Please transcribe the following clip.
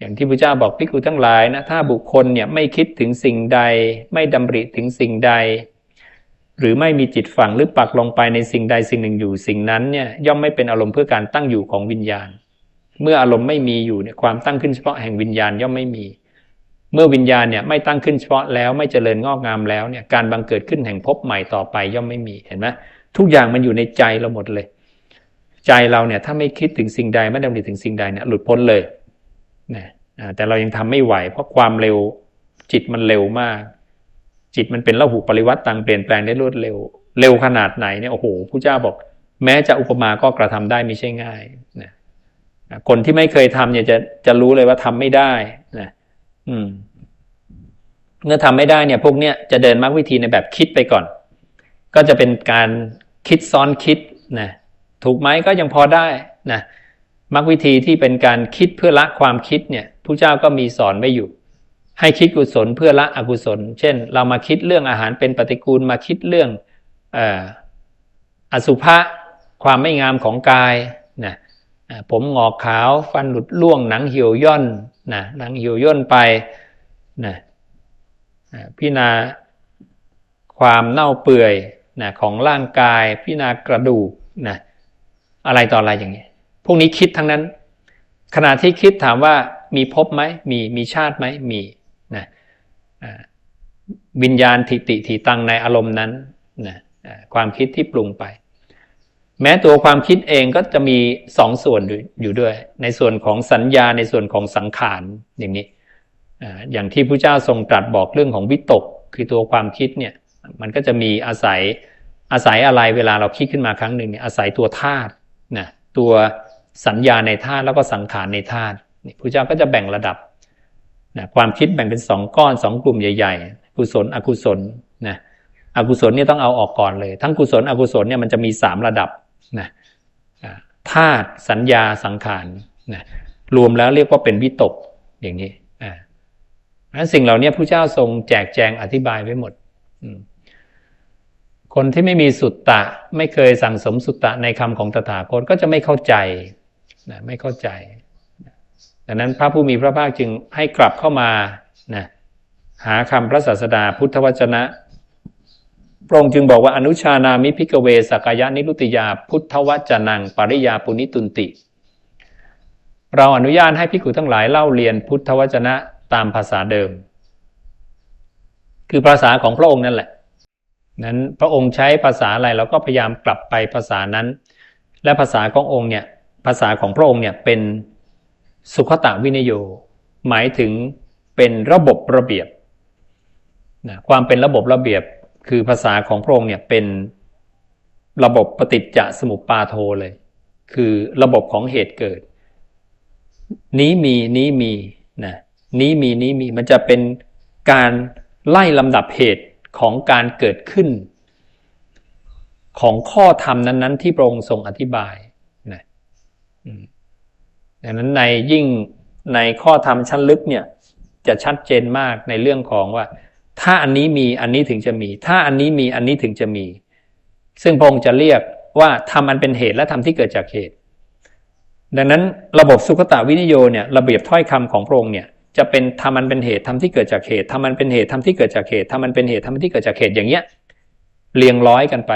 อย่างที่พระเจ้าบอกพิกุทั้งหลายนะถ้าบุคคลเนี่ยไม่คิดถึงสิ่งใด ไม่ดำริถึงสิ่งใด หรือไม่มีจิตฝังหรือปักลงไปในสิ่งใดสิ่งหนึ่งอยู่สิ่งนั้นเนี่ยย่อมไม่เป็นอารมณ์เพื่อการตั้งอยู่ของวิญญาณ เมื่ออารมณ์ไม่มีอยู่เนี่ยความตั้งขึ้นเฉพาะแห่งวิญญาณย่อมไม่มี เมื่อวิญญาณเนี่ยไม่ตั้งขึ้นเฉพาะแล้วไม่เจริญงอกงามแล้วเนี่ยการบังเกิดขึ้นแห่งภพใหม่ต่อไปย่อมไม่มีเห็นไหมทุกอย่างมันอยู่ในใจเราหมดเลย ใจเราเนี่ยถ้าไม่คิดถึงสิ่งใดไม่ดำริถึงสิ่งใดเนี่ยหลุดพ้นเลย นะแต่เรายังทำไม่ไหว เพราะความเร็วจิตมันเร็วมาก จิตมันเป็นระหุปริวัติต่างเปลี่ยนแปลงได้รวดเร็ว เร็วขนาดไหนเนี่ยโอ้โหพระเจ้าบอก แม้จะอุปมาก็กระทำได้ไม่ใช่ง่ายนะคนที่ไม่เคยทำเนี่ยจะจะรู้เลยว่าทำไม่ได้นะอืมเมื่อทำไม่ได้เนี่ย พวกเนี้ยจะเดินมรรควิธีในแบบคิดไปก่อน ก็จะเป็นการคิดซ้อนคิดนะถูกไหมก็ยังพอได้นะ มรรควิธีที่เป็นการคิดเพื่อละความคิดเนี่ยผู้เจ้าก็มีสอนไว้อยู่ ให้คิดกุศลเพื่อละอกุศล เช่น เรามาคิดเรื่องอาหารเป็นปฏิกูลมาคิดเรื่องอสุภะความไม่งามของกายนะผมหงอกขาวฟันหลุดล่วงหนังเหี่ยวย่นนะหนังเหี่ยวย่นไปนะพิจารณาความเน่าเปื่อยนะของร่างกายพิจารณากระดูกนะอะไรต่ออะไรอย่างนี้ พวกนี้คิดทั้งนั้น ขณะที่คิดถามว่ามีพบไหมมีมีชาติไหมมีนะวิญญาณทิติทิตังในอารมณ์นั้นนะความคิดที่ปรุงไป แม้ตัวความคิดเองก็จะมีสองส่วนอยู่ด้วย ในส่วนของสัญญาในส่วนของสังขารอย่างนี้อย่างที่พระเจ้าทรงตรัสบอกเรื่องของวิตก คือตัวความคิดเนี่ยมันก็จะมีอาศัยอาศัยอะไรเวลาเราคิดขึ้นมาครั้งหนึ่งเนี่ยอาศัยตัวธาตุนะตัว สัญญาในธาตุแล้วก็สังขารในธาตุพระเจ้าก็จะแบ่งระดับนะความคิดแบ่งเป็นสองก้อนสองกลุ่มใหญ่ๆ กุศล อกุศลนะอกุศลเนี่ยต้องเอาออกก่อนเลย ทั้งกุศลอกุศลเนี่ยมันจะมีสามระดับนะธาตุสัญญาสังขารนะรวมแล้วเรียกว่าเป็นวิตกอย่างนี้อ่านั้นสิ่งเหล่านี้พระเจ้าทรงแจกแจงอธิบายไว้หมด คนที่ไม่มีสุตตะ ไม่เคยสั่งสมสุตตะในคำของตถาคตก็จะไม่เข้าใจ นะไม่เข้าใจ ดังนั้นพระผู้มีพระภาคจึงให้กลับเข้ามานะหาคำพระศาสดาพุทธวจนะพระองค์จึงบอกว่าอนุชานามิพิกเวสกายานิรุติยาพุทธวจนัง ปริยาปุนิตุนติ เราอนุญาตให้พิกุทั้งหลายเล่าเรียนพุทธวจนะตามภาษาเดิม คือภาษาของพระองค์นั่นแหละ นั้นพระองค์ใช้ภาษาอะไรเราก็พยายามกลับไปภาษานั้น และภาษาขององค์เนี่ย ภาษาของพระองค์เนี่ยเป็นสุขตะวินโย หมายถึงเป็นระบบระเบียบนะความเป็นระบบระเบียบคือภาษาของพระองค์เนี่ยเป็นระบบปฏิจจสมุปปาโทเลย คือระบบของเหตุเกิด นี้มีนี้มีนะนี้มีนี้มีมันจะเป็นการไล่ลำดับเหตุของการเกิดขึ้น ของข้อธรรมนั้น ๆ ที่พระองค์ทรงอธิบาย ดังนั้นในยิ่งในข้อธรรมชั้นลึกเนี่ย จะชัดเจนมากในเรื่องของว่า ถ้าอันนี้มีอันนี้ถึงจะมี ถ้าอันนี้มีอันนี้ถึงจะมี ซึ่งพระองค์จะเรียกว่าทำอันเป็นเหตุและทำที่เกิดจากเหตุ ดังนั้นระบบสุขตาวินิโยเนี่ยระเบียบถ้อยคำของพระองค์เนี่ยจะเป็นทำมันเป็นเหตุทำที่เกิดจากเหตุทำมันเป็นเหตุทำที่เกิดจากเหตุทำมันเป็นเหตุทำที่เกิดจากเหตุอย่างเงี้ยเรียงร้อยกันไป